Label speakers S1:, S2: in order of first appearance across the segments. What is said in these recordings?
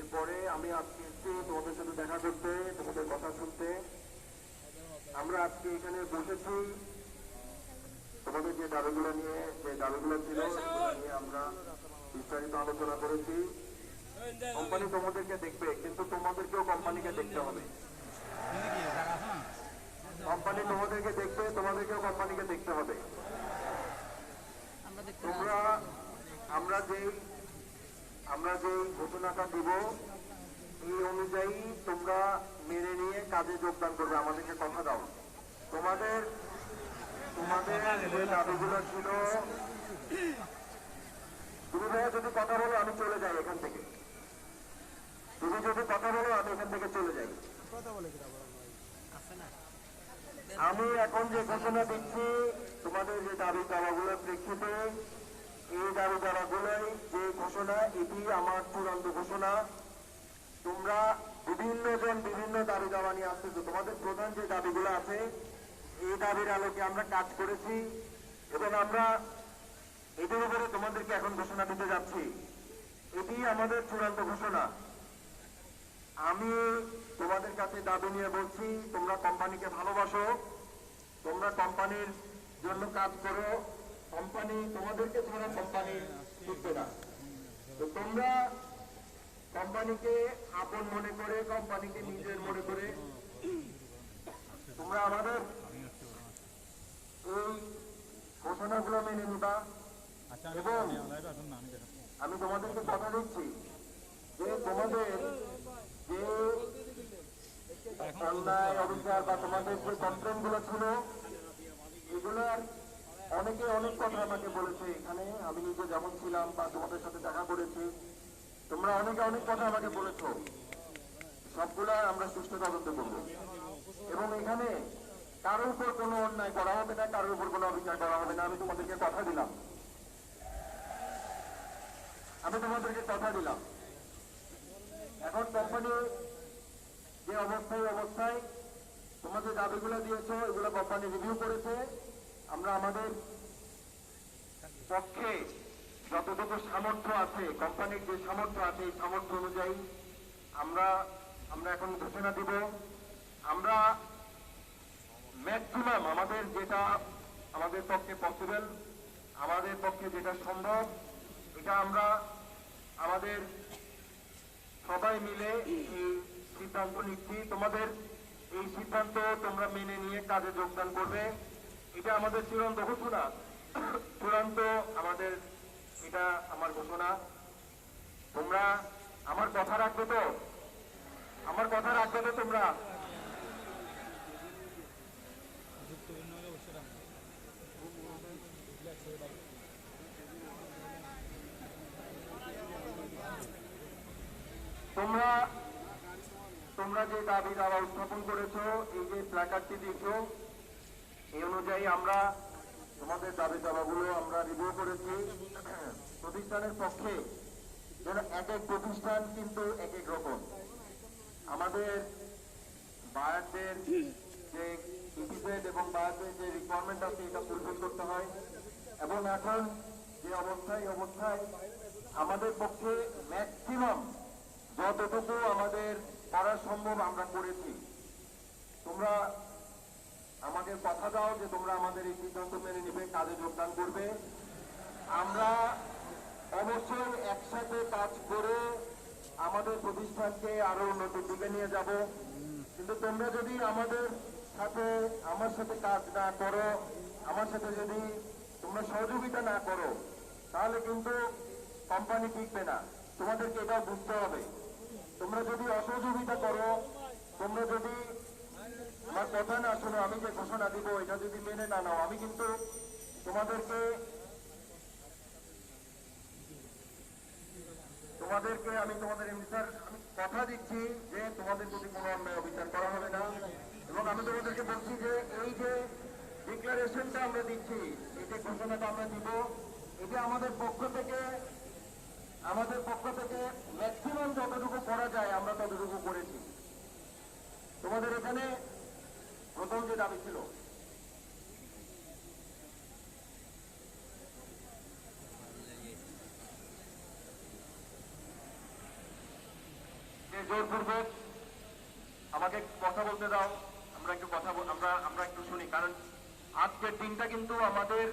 S1: এরপরে আমি আজকে তোমাদের সাথে দেখা তোমাদের কথা শুনতে আমরা আজকে এখানে বসেছি তোমাদের যে দাবিগুলো নিয়ে, যে দাবিগুলো ছিল, সেগুলো নিয়ে আমরা বিস্তারিত আলোচনা করেছি। কোম্পানি তোমাদেরকে দেখবে কিন্তু তোমাদেরকেও কোম্পানিকে দেখতে হবে। কোম্পানি তোমাদেরকে দেখবে তোমাদেরকেও কোম্পানিকে দেখতে হবে। তোমরা আমরা যেই আমরা যেই ঘোষণাটা দিব এই অনুযায়ী তোমরা মেনে নিয়ে কাজে যোগদান করবে। আমাদেরকে কথা দাও। তোমাদের তোমাদের যে দাবিগুলো ছিল তুমি ভাইয়া যদি কথা বলো আমি চলে যাই এখান থেকে। তুমি যদি কথা বলো আমি এখান থেকে চলে যাই। আমি এখন যে ঘোষণা দিচ্ছি তোমাদের যে দাবি দাবাগুলোর প্রেক্ষিতে এই দাবি দাবাগুলোই যে ঘোষণা এটি আমার চূড়ান্ত ঘোষণা। তোমরা বিভিন্ন জন বিভিন্ন দাবি দাবা নিয়ে আসতেছো। তোমাদের প্রধান যে দাবিগুলো আছে এই দাবির আলোকে আমরা কাজ করেছি এবং আমরা এটির উপরে তোমাদেরকে এখন ঘোষণা দিতে যাচ্ছি। এটি আমাদের চূড়ান্ত ঘোষণা। আমি তোমাদের কাছে দাবি নিয়ে বলছি, তোমরা কোম্পানিকে ভালোবাসো, তোমরা কোম্পানির জন্য কাজ করো, কোম্পানি তোমাদেরকে ছাড়া কোম্পানি শিখবে না। তো তোমরা কোম্পানিকে আপন মনে করে, কোম্পানিকে নিজের মনে করে, তোমরা আমাদের এই ঘোষণাগুলো মেনে নিবা। আমি তোমাদেরকে কথা দিচ্ছি। যে তোমাদের যে অন্যায় অবিচার বা তোমাদের যে কমপ্লেনগুলো ছিল, এগুলোর অনেকে অনেক কথা আমাকে বলেছে এখানে। আমি নিজে যেমন ছিলাম বা তোমাদের সাথে দেখা করেছি, তোমরা অনেকে অনেক কথা আমাকে বলেছ। সবগুলা আমরা সুস্থ তদন্ত করব। এবং এখানে কারোর উপর কোনো অন্যায় করা হবে না, কারোর উপর কোনো অবিচার করা হবে না। আমি তোমাদেরকে কথা দিলাম। আমি তোমাদেরকে কথা দিলাম। এখন কোম্পানি যে অবস্থায় অবস্থায় তোমাদের দাবিগুলো দিয়েছ, এগুলো কোম্পানি রিভিউ করেছে। আমরা আমাদের পক্ষে যতটুকু সামর্থ্য আছে কোম্পানির যে সামর্থ্য আছে, এই সামর্থ্য অনুযায়ী আমরা আমরা এখন ঘোষণা দিব। আমরা ম্যাক্সিমাম আমাদের যেটা, আমাদের পক্ষে পসিবল আমাদের পক্ষে যেটা সম্ভব, এটা আমরা আমাদের সবাই মিলে এই সিদ্ধান্ত নিচ্ছি। তোমাদের এই সিদ্ধান্ত তোমরা মেনে নিয়ে কাজে যোগদান করবে। এটা আমাদের চূড়ান্ত ঘোষণা। চূড়ান্ত আমাদের এটা আমার ঘোষণা। তোমরা আমার কথা রাখবে তো? আমার কথা রাখবে তো তোমরা তোমরা যে দাবি দাবা উত্থাপন করেছ, এই যে প্ল্যাকার্ডটি দিয়েছ, এই অনুযায়ী আমরা তোমাদের দাবি দাবাগুলো আমরা রিভিউ করেছি। প্রতিষ্ঠানের পক্ষে যেন এক এক প্রতিষ্ঠান কিন্তু এক এক রকম। আমাদের বায়ারদের যে ইপিজেড এবং বায়ারদের যে রিকোয়ারমেন্ট আছে, এটা ফুলফিল করতে হয়। এবং এখন যে অবস্থায় অবস্থায় আমাদের পক্ষে ম্যাক্সিমাম যতটুকু আমাদের করা সম্ভব আমরা করেছি। তোমরা আমাদের কথা দাও যে তোমরা আমাদের এই সিদ্ধান্ত মেনে নিবে, কাজে যোগদান করবে। আমরা অবশ্যই একসাথে কাজ করে আমাদের প্রতিষ্ঠানকে আরও উন্নতির দিকে নিয়ে যাব। কিন্তু তোমরা যদি আমাদের সাথে, আমার সাথে কাজ না করো, আমার সাথে যদি তোমরা সহযোগিতা না করো, তাহলে কিন্তু কোম্পানি টিকবে না। তোমাদেরকে এটাও বুঝতে হবে। তোমরা যদি অসহযোগিতা করো, তোমরা যদি আমার কথা না শোনো, আমি যে ঘোষণা দিব, এটা যদি মেনে না নাও, আমি কিন্তু তোমাদেরকে তোমাদেরকে, আমি তোমাদের স্যার আমি কথা দিচ্ছি যে তোমাদের প্রতি কোনো অন্যায় অবিচার করা হবে না। এবং আমি তোমাদেরকে বলছি যে এই যে ডিক্লারেশনটা আমরা দিচ্ছি, এই যে ঘোষণাটা আমরা দিব, এটা আমাদের পক্ষ থেকে আমাদের পক্ষ থেকে ম্যাক্সিমাম যতটুকু করা যায় আমরা ততটুকু করেছি। তোমাদের এখানে প্রথম যে দাবি ছিল জোরপূর্বক আমাকে কথা বলতে দাও, আমরা একটু কথা আমরা আমরা একটু শুনি। কারণ আজকের দিনটা কিন্তু আমাদের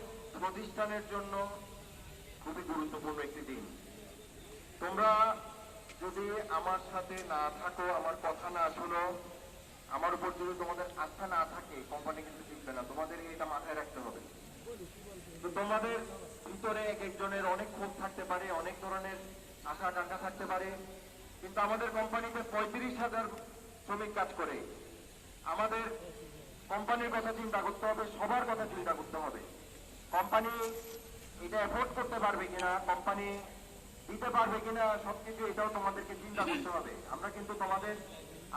S1: প্রতিষ্ঠানের জন্য খুবই গুরুত্বপূর্ণ একটি দিন। তোমরা যদি আমার সাথে না থাকো, আমার কথা না শোনো, আমার উপর যদি তোমাদের আস্থা না থাকে কোম্পানি কিন্তু টিকবে না। তোমাদের এটা মাথায় রাখতে হবে। তো তোমাদের ভিতরে এক একজনের অনেক ক্ষোভ থাকতে পারে, অনেক ধরনের আশা আকাঙ্ক্ষা থাকতে পারে। কিন্তু আমাদের কোম্পানিতে পঁয়ত্রিশ হাজার শ্রমিক কাজ করে। আমাদের কোম্পানির কথা চিন্তা করতে হবে, সবার কথা চিন্তা করতে হবে। কোম্পানি এটা এফোর্ড করতে পারবে কিনা, কোম্পানি দিতে পারবে কিনা সবকিছু, এটাও তোমাদেরকে চিন্তা করতে হবে। আমরা কিন্তু তোমাদের,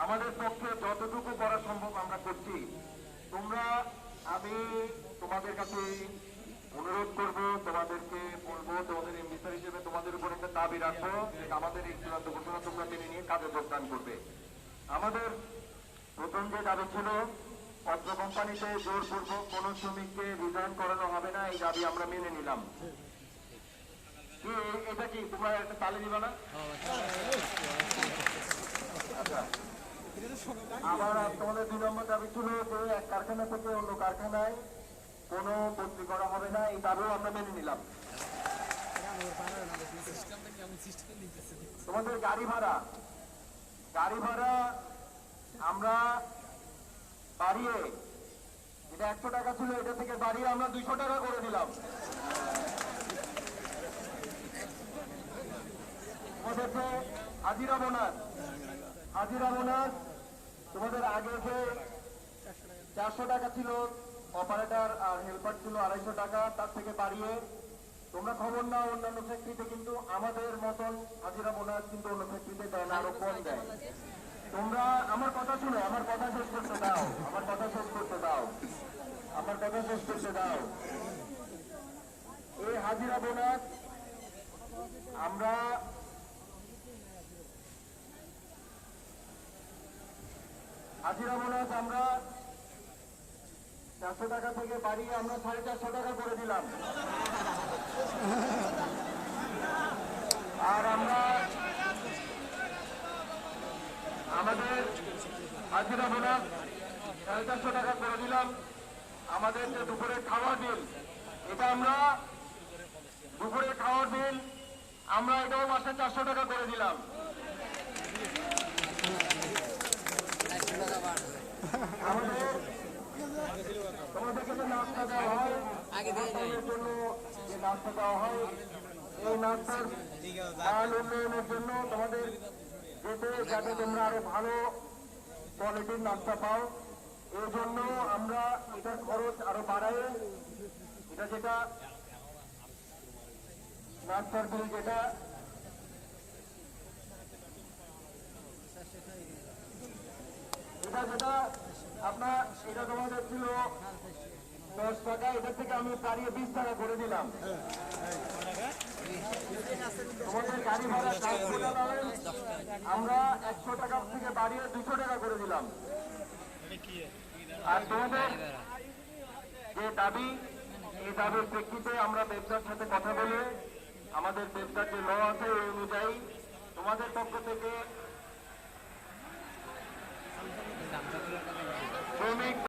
S1: আমাদের পক্ষে যতটুকু করা সম্ভব আমরা করছি। তোমরা, আমি তোমাদের কাছে অনুরোধ করব, তোমাদেরকে বলব, তোমাদের এমবিসার হিসেবে তোমাদের উপর একটা দাবি রাখব আমাদের এই চূড়ান্ত ঘোষণা তোমরা মেনে নিয়ে কাজে যোগদান করবে। আমাদের প্রথম যে দাবি ছিল অত্র কোম্পানিতে জোরপূর্বক কোন শ্রমিককে রিজাইন করানো হবে না, এই দাবি আমরা মেনে নিলাম। এটা কি তোমরা একটা তালে দিবা না আবার তোমাদের দুই নম্বর দাবি ছিল যে এক কারখানা থেকে অন্য কারখানায় কোনো বদলি করা হবে না, এই আমরা মেনে নিলাম। তোমাদের গাড়ি ভাড়া। গাড়ি ভাড়া আমরা বাড়িয়ে, এটা একশো টাকা ছিল, এটা থেকে বাড়িয়ে আমরা দুইশো টাকা করে দিলাম তোমাদেরকে হাজিরা বোনাস। হাজিরা বোনাস তোমাদের আগে যে চারশো টাকা ছিল অপারেটর আর হেল্পার ছিল আড়াইশো টাকা তার থেকে বাড়িয়ে তোমরা খবর নাও অন্যান্য ফ্যাক্টরিতে কিন্তু আমাদের মতন হাজিরা বোনাস কিন্তু অন্য ফ্যাক্টরিতে দেয় না আরও কম দেয়। তোমরা আমার কথা শুনো আমার কথা শেষ করতে দাও আমার কথা শেষ করতে দাও আমার কথা শেষ করতে দাও। এই হাজিরা বোনাস আমরা হাজিরা আমরা চারশো টাকা থেকে বাড়িয়ে আমরা সাড়ে চারশো টাকা করে দিলাম। আর আমরা আমাদের হাজিরা বোনাস সাড়ে চারশো টাকা করে দিলাম। আমাদের যে দুপুরের খাওয়ার বিল এটা আমরা দুপুরের খাওয়ার বিল আমরা এটাও মাসে চারশো টাকা করে দিলাম। আমাদের তোমাদেরকে যে নাস্তা দেওয়া হয় জন্য যে নাস্তা দেওয়া হয় এই নাস্তার মান উন্নয়নের জন্য তোমাদের আরও ভালো কোয়ালিটির নাস্তা পাও এই জন্য আমরা এটার খরচ আরও বাড়াই এটা যেটা নাস্তার বিল যেটা এটা যেটা আপনার এটা তোমাদের ছিল দশ টাকা এটা থেকে আমি বাড়িয়ে বিশ টাকা করে দিলাম। আমরা একশো টাকা থেকে বাড়িয়ে দুশো টাকা করে দিলাম। আর তোমাদের যে দাবি এই দাবির প্রেক্ষিতে আমরা ব্যবসার সাথে কথা বলে, আমাদের ব্যবসার যে ল আছে, ওই অনুযায়ী তোমাদের পক্ষ থেকে শ্রমিক